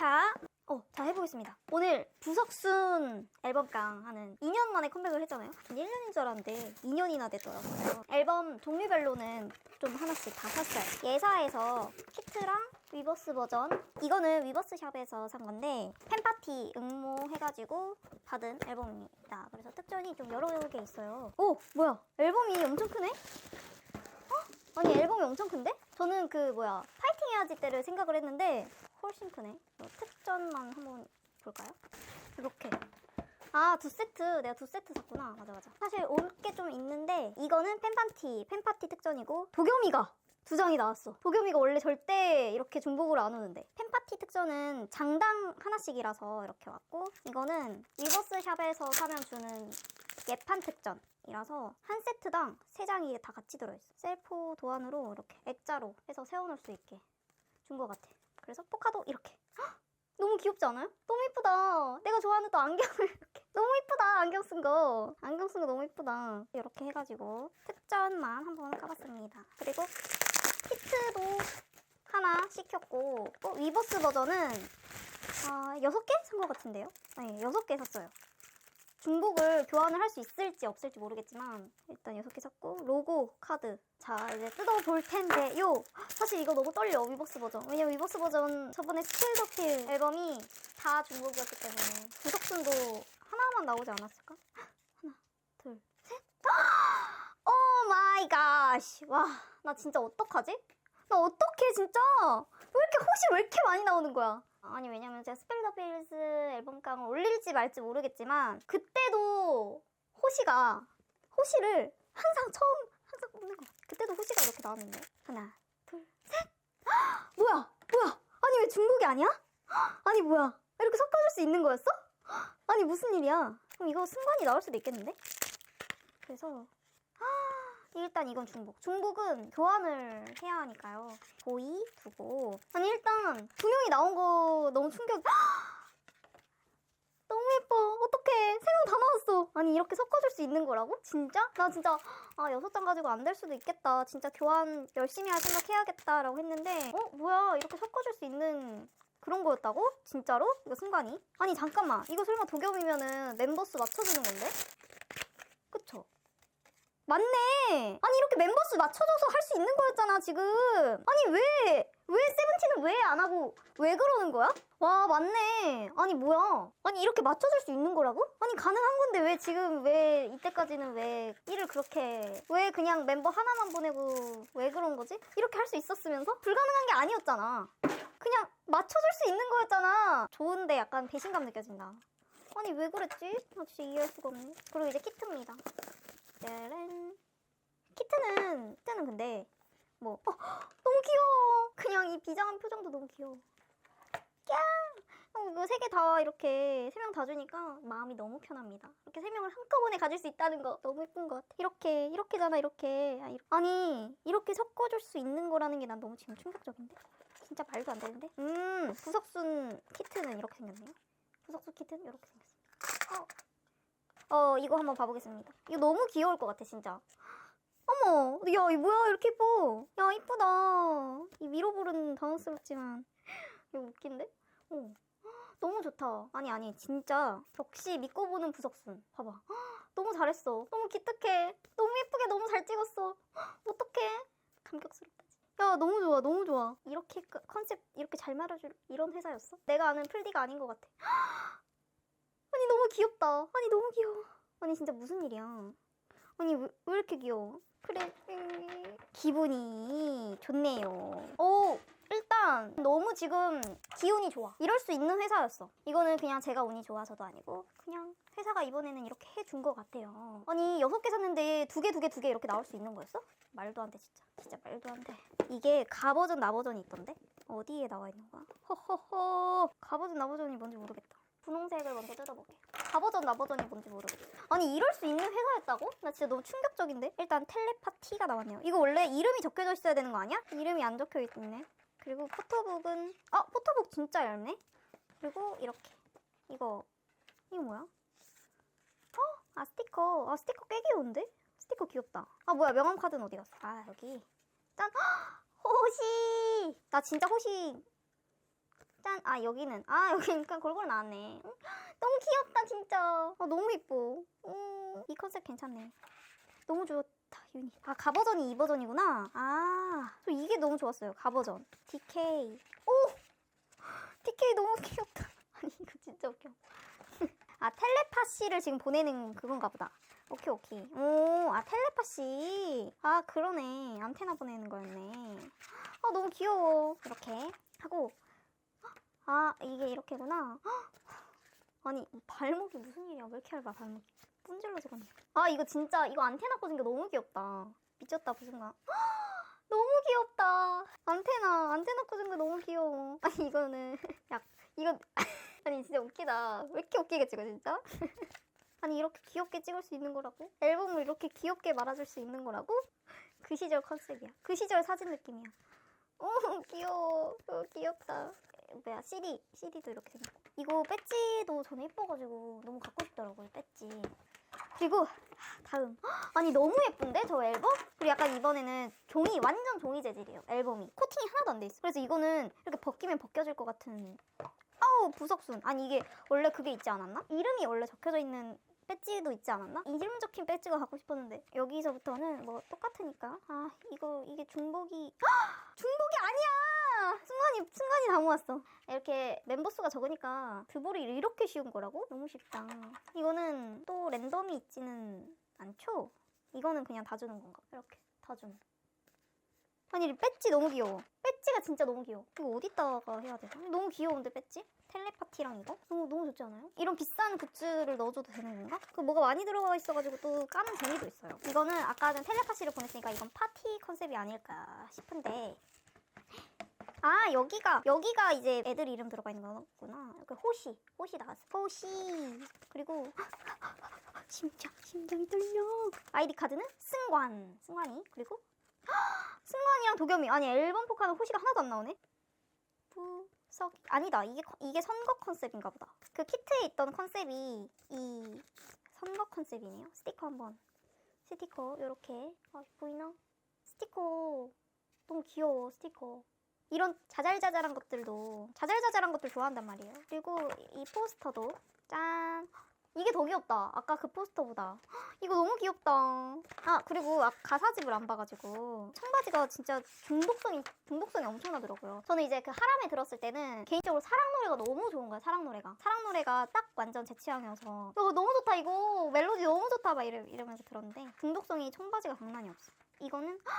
자, 어, 자 해보겠습니다. 오늘 부석순 앨범깡 하는 2년 만에 컴백을 했잖아요. 1년인 줄 알았는데 2년이나 됐더라고요. 앨범 종류별로는 좀 하나씩 다 샀어요. 예사에서 키트랑 위버스 버전. 이거는 위버스 샵에서 산 건데 팬파티 응모 해가지고 받은 앨범입니다. 그래서 특전이 좀 여러 개 있어요. 오, 뭐야? 앨범이 엄청 크네? 아니 앨범이 엄청 큰데? 저는 그 뭐야 파이팅 해야지 때를 생각을 했는데 훨씬 크네. 어, 특전만 한번 볼까요? 이렇게. 아 두 세트. 내가 두 세트 샀구나. 맞아 맞아. 사실 올 게 좀 있는데 이거는 팬파티 팬파티 특전이고 도겸이가 두 장이 나왔어. 도겸이가 원래 절대 이렇게 중복으로 안 오는데. 팬파티 특전은 장당 하나씩이라서 이렇게 왔고 이거는 리버스 샵에서 사면 주는 예판 특전 이라서 한 세트당 세 장이 다 같이 들어있어. 셀프 도안으로 이렇게 액자로 해서 세워놓을 수 있게 준 것 같아. 그래서 포카도 이렇게. 헉! 너무 귀엽지 않아요? 너무 이쁘다. 내가 좋아하는 또 안경을 이렇게. 너무 이쁘다. 안경 쓴 거. 안경 쓴 거 너무 이쁘다. 이렇게 해가지고 특전만 한번 까봤습니다. 그리고 키트도 하나 시켰고 어, 위버스 버전은 아, 6개 산 것 같은데요? 네, 6개 샀어요. 중복을 교환을 할 수 있을지 없을지 모르겠지만 일단 6개 샀고 로고 카드. 자 이제 뜯어볼 텐데요. 사실 이거 너무 떨려 위버스 버전. 왜냐면 위버스 버전 저번에 스킬더필 앨범이 다 중복이었기 때문에 구석순도 하나만 나오지 않았을까? 하나 둘셋. 오 마이 갓 와나 진짜 어떡하지? 나 어떡해 진짜? 왜 이렇게 호시 왜 이렇게 많이 나오는 거야 아니 왜냐면 제가 스펠 더 필즈 앨범깡을 올릴지 말지 모르겠지만 그때도 호시가 호시를 항상 처음 항상 뽑는 거 그때도 호시가 이렇게 나왔는데. 하나 둘셋! 뭐야? 뭐야? 아니 왜 중복이 아니야? 아니 뭐야? 이렇게 섞어줄 수 있는 거였어? 아니 무슨 일이야? 그럼 이거 승관이 나올 수도 있겠는데? 그래서 일단 이건 중복. 중복은 교환을 해야 하니까요. 보이 두고. 아니 일단 두 명이 나온 거 너무 충격. 너무 예뻐. 어떡해. 세 명 다 나왔어. 아니 이렇게 섞어줄 수 있는 거라고? 진짜? 나 진짜 아 여섯 장 가지고 안 될 수도 있겠다. 진짜 교환 열심히 할 생각 해야겠다라고 했는데 어 뭐야 이렇게 섞어줄 수 있는 그런 거였다고? 진짜로? 이거 순간이? 아니 잠깐만. 이거 설마 도겸이면은 멤버 수 맞춰주는 건데? 맞네. 아니 이렇게 멤버 수 맞춰줘서 할 수 있는 거였잖아 지금. 아니 왜? 왜 세븐틴은 왜 안 하고 왜 그러는 거야? 와 맞네. 아니 뭐야? 아니 이렇게 맞춰줄 수 있는 거라고? 아니 가능한 건데 왜 지금 왜 이때까지는 왜 일을 그렇게 왜 그냥 멤버 하나만 보내고 왜 그런 거지? 이렇게 할 수 있었으면서 불가능한 게 아니었잖아. 그냥 맞춰줄 수 있는 거였잖아. 좋은데 약간 배신감 느껴진다. 아니 왜 그랬지? 나 진짜 이해할 수가 없네. 그리고 이제 키트입니다. 짜란. 키트는 키트는 근데 뭐 어, 너무 귀여워. 그냥 이 비장한 표정도 너무 귀여워. 꺄! 어, 이거 세 개 다 이렇게 세 명 다 주니까 마음이 너무 편합니다. 이렇게 세 명을 한꺼번에 가질 수 있다는 거 너무 예쁜 것 같아. 이렇게 이렇게잖아 이렇게. 아. 아니 이렇게 섞어줄 수 있는 거라는 게 난 너무 지금 충격적인데. 진짜 말도 안 되는데. 음 부석순 키트는 이렇게 생겼네요. 부석순 키트는 이렇게 생겼습니다. 어. 어, 이거 한번 봐보겠습니다. 이거 너무 귀여울 것 같아, 진짜. 어머, 야, 이 뭐야, 이렇게 예뻐. 야, 이쁘다. 이 밀어보는 당황스럽지만. 이거 웃긴데? 어. 너무 좋다. 아니, 아니, 진짜. 역시 믿고 보는 부석순. 봐봐. 너무 잘했어. 너무 기특해. 너무 예쁘게 너무 잘 찍었어. 어떡해. 감격스럽다. 야, 너무 좋아, 너무 좋아. 이렇게 그- 컨셉 이렇게 잘 말아줄 이런 회사였어? 내가 아는 풀디가 아닌 것 같아. 아니 너무 귀엽다. 아니 너무 귀여워. 아니 진짜 무슨 일이야. 아니 왜, 왜 이렇게 귀여워? 그래 음, 기분이 좋네요. 오 일단 너무 지금 기운이 좋아. 이럴 수 있는 회사였어. 이거는 그냥 제가 운이 좋아서도 아니고 그냥 회사가 이번에는 이렇게 해준 것 같아요. 아니 여섯 개 샀는데 두 개 두 개 두 개 이렇게 나올 수 있는 거였어? 말도 안 돼 진짜. 진짜 말도 안 돼. 이게 가 버전 나 버전이 있던데? 어디에 나와 있는 거야? 허허허. 가 버전 나 버전이 뭔지 모르겠다. 분홍색을 먼저 뜯어볼게. 가버전 나버전이 뭔지 모르겠어. 아니 이럴 수 있는 회사였다고? 나 진짜 너무 충격적인데? 일단 텔레파티가 나왔네요. 이거 원래 이름이 적혀져 있어야 되는 거 아니야? 이름이 안 적혀 있네. 그리고 포토북은 아 포토북 진짜 얇네. 그리고 이렇게 이거 이거 뭐야? 어? 아 스티커. 아 스티커 꽤 귀여운데? 스티커 귀엽다. 아 뭐야 명함 카드는 어디 갔어? 아 여기. 짠. 헉! 호시. 나 진짜 호시 짠! 아 여기는 아 여기니까 골고루 나왔네 응? 너무 귀엽다 진짜. 아 너무 이뻐. 음, 이 컨셉 괜찮네. 너무 좋다 유니. 아 가버전이 이 버전이구나. 아 저 이게 너무 좋았어요 가버전. DK 오! DK 너무 귀엽다. 아니 이거 진짜 웃겨. 아 텔레파시를 지금 보내는 그건가 보다. 오케이 오케이. 오 아 텔레파시. 아 그러네. 안테나 보내는 거였네. 아 너무 귀여워. 이렇게 하고. 아 이게 이렇게구나 아니 발목이 무슨 일이야 왜 이렇게 얇아 발목이 죽었네. 아 이거 진짜 이거 안테나 꽂은 게 너무 귀엽다. 미쳤다 그 순간. 너무 귀엽다. 안테나 안테나 꽂은 거 너무 귀여워. 아니 이거는 약 이거 아니 진짜 웃기다. 왜 이렇게 웃기게 찍어 진짜? 아니 이렇게 귀엽게 찍을 수 있는 거라고? 앨범을 이렇게 귀엽게 말아줄 수 있는 거라고? 그 시절 컨셉이야. 그 시절 사진 느낌이야. 오 귀여워. 어, 귀엽다. 뭐야 CD CD도 이렇게 생겼고 이거 배지도 저는 예뻐가지고 너무 갖고 싶더라고요 배지 그리고 다음 헉, 아니 너무 예쁜데 저 앨범? 그리고 약간 이번에는 종이 완전 종이 재질이에요 앨범이 코팅이 하나도 안 돼 있어 그래서 이거는 이렇게 벗기면 벗겨질 것 같은 아우 부석순 아니 이게 원래 그게 있지 않았나? 이름이 원래 적혀져 있는 배지도 있지 않았나? 이름 적힌 배지가 갖고 싶었는데 여기서부터는 뭐 똑같으니까 아 이거 이게 중복이 헉! 중복이 아니야 순간이 순간이 다 모았어 이렇게 멤버 수가 적으니까 드볼이 이렇게 쉬운 거라고? 너무 쉽다 이거는 또 랜덤이 있지는 않죠? 이거는 그냥 다 주는 건가? 이렇게 다 주는 아니 이 배지 너무 귀여워 배지가 진짜 너무 귀여워 이거 어디다가 해야 돼? 너무 귀여운데 배지? 텔레파티랑 이거? 너무 너무 좋지 않아요? 이런 비싼 굿즈를 넣어줘도 되는 건가? 그 뭐가 많이 들어가 있어가지고 또 까는 재미도 있어요 이거는 아까는 텔레파시를 보냈으니까 이건 파티 컨셉이 아닐까 싶은데 아 여기가 여기가 이제 애들 이름 들어가 있는 거구나. 이렇게 호시 호시 나왔어. 호시. 그리고 심장 심장이 떨려. 아이디 카드는 승관 승관이. 그리고 승관이랑 도겸이. 아니 앨범 포카는 호시가 하나도 안 나오네. 부석. 아니다. 이게 컨- 이게 선거 컨셉인가 보다. 그 키트에 있던 컨셉이 이 선거 컨셉이네요. 스티커 한번. 스티커. 요렇게. 아 보이나? 스티커. 너무 귀여워 스티커 이런 자잘자잘한 것들도 자잘자잘한 것들 좋아한단 말이에요. 그리고 이 포스터도 짠. 이게 더 귀엽다. 아까 그 포스터보다. 헉, 이거 너무 귀엽다. 아 그리고 아, 가사집을 안 봐가지고. 청바지가 진짜 중독성이 중독성이 엄청나더라고요. 저는 이제 그 하람에 들었을 때는 개인적으로 사랑 노래가 너무 좋은 거야 사랑 노래가. 사랑 노래가 딱 완전 제 취향이어서. 야, 너무 좋다 이거. 멜로디 너무 좋다 막 이러, 이러면서 들었는데 중독성이 청바지가 장난이 없어. 이거는 귀여워.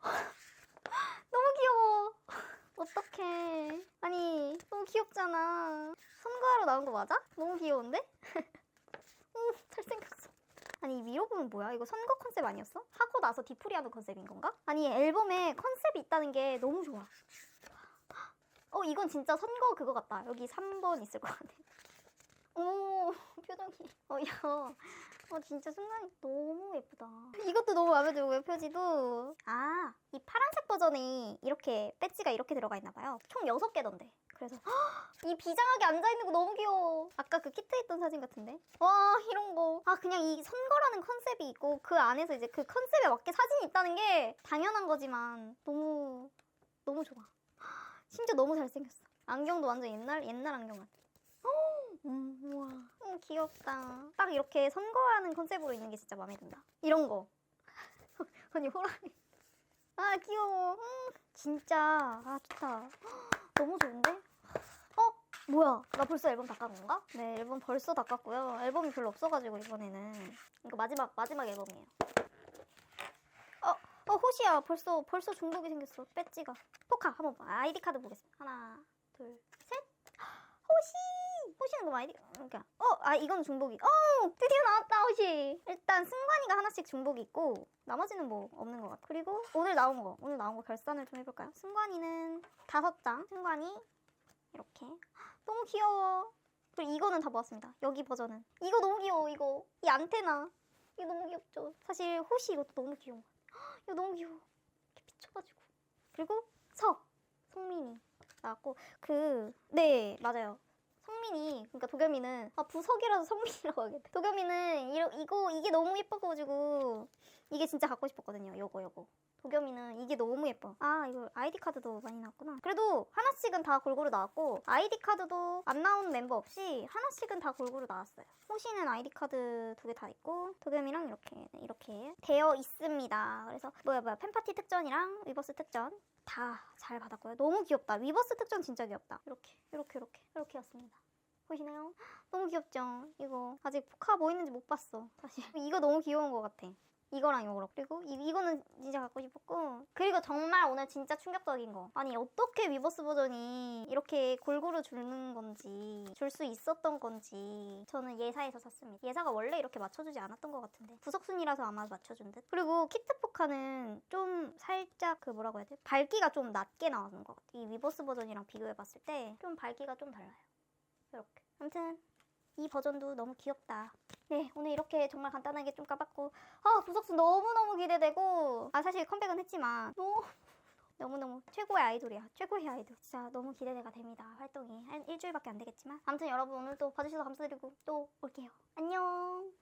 어떡해. 아니, 너무 귀엽잖아. 선거하러 나온 거 맞아? 너무 귀여운데? 오, 잘생겼어. 아니, 이 미로보는 뭐야? 이거 선거 컨셉 아니었어? 하고 나서 디프리 하는 컨셉인 건가? 아니, 앨범에 컨셉이 있다는 게 너무 좋아. 어, 이건 진짜 선거 그거 같다. 여기 3번 있을 것 같아. 오, 표정이. 어, 야. 어, 진짜 순간이 너무 예쁘다. 이것도 너무 마음에 들고요, 표지도. 아, 이 파란색 버전이 이렇게, 배지가 이렇게 들어가 있나 봐요. 총 6개던데. 그래서, 헉, 이 비장하게 앉아 있는 거 너무 귀여워. 아까 그 키트에 있던 사진 같은데? 와, 이런 거. 아, 그냥 이 선거라는 컨셉이 있고, 그 안에서 이제 그 컨셉에 맞게 사진이 있다는 게 당연한 거지만, 너무, 너무 좋아. 심지어 너무 잘생겼어. 안경도 완전 옛날, 옛날 안경 같아. 음, 우와. 음, 귀엽다. 딱 이렇게 선거하는 컨셉으로 있는 게 진짜 마음에 든다. 이런 거. 아니, 호랑이. 아, 귀여워. 음, 진짜. 아, 좋다. 너무 좋은데? 어? 뭐야? 나 벌써 앨범 다깐 건가? 네, 앨범 벌써 다 깠고요. 앨범이 별로 없어가지고, 이번에는. 이거 마지막, 마지막 앨범이에요. 어, 어, 호시야. 벌써, 벌써 중독이 생겼어. 배지가. 포카, 한번 봐. 아이디 카드 보겠습니다. 하나, 둘, 셋. 호시! 호시는 그럼 아이디, 그러니까. 어, 아, 이건 중복이. 어, 드디어 나왔다, 호시. 일단 승관이가 하나씩 중복이 있고, 나머지는 뭐 없는 것 같아. 그리고 오늘 나온 거, 오늘 나온 거 결산을 좀 해볼까요? 승관이는 다섯 장. 승관이 이렇게. 너무 귀여워. 그리고 이거는 다 모았습니다. 여기 버전은. 이거 너무 귀여워, 이거. 이 안테나. 이거 너무 귀엽죠? 사실 호시 이것도 너무 귀여운 것 같아. 이거 너무 귀여워. 이렇게 비춰가지고. 그리고 서. 성민이. 나왔고, 그, 네, 맞아요. 성민이 그러니까 도겸이는 아 부석이라서 성민이라고 하겠다. 도겸이는 이러, 이거 이게 너무 예뻐가지고 이게 진짜 갖고 싶었거든요. 요거 요거 도겸이는 이게 너무 예뻐. 아 이거 아이디 카드도 많이 나왔구나. 그래도 하나씩은 다 골고루 나왔고 아이디 카드도 안 나온 멤버 없이 하나씩은 다 골고루 나왔어요. 호시는 아이디 카드 두 개 다 있고 도겸이랑 이렇게 이렇게 되어 있습니다. 그래서 뭐야 뭐야 팬파티 특전이랑 위버스 특전 다 잘 받았고요. 너무 귀엽다. 위버스 특전 진짜 귀엽다. 이렇게 이렇게 이렇게 이렇게였습니다. 보이시나요? 너무 귀엽죠? 이거 아직 포카 뭐 있는지 못 봤어 사실 이거 너무 귀여운 것 같아 이거랑 이거랑 그리고 이, 이거는 진짜 갖고 싶었고 그리고 정말 오늘 진짜 충격적인 거. 아니 어떻게 위버스 버전이 이렇게 골고루 주는 건지 줄 수 있었던 건지 저는 예사에서 샀습니다. 예사가 원래 이렇게 맞춰주지 않았던 것 같은데 구석순이라서 아마 맞춰준 듯? 그리고 키트 포카는 좀 살짝 그 뭐라고 해야 돼? 밝기가 좀 낮게 나오는 것 같아. 이 위버스 버전이랑 비교해봤을 때 좀 밝기가 좀 달라요. 이렇게. 아무튼 이 버전도 너무 귀엽다. 네, 오늘 이렇게 정말 간단하게 좀 까봤고 아, 부석순 너무너무 기대되고 아, 사실 컴백은 했지만 너무 너무너무 최고의 아이돌이야. 최고의 아이돌. 진짜 너무 기대가 됩니다. 활동이. 한 일주일밖에 안 되겠지만. 아무튼 여러분 오늘도 봐주셔서 감사드리고 또 올게요. 안녕.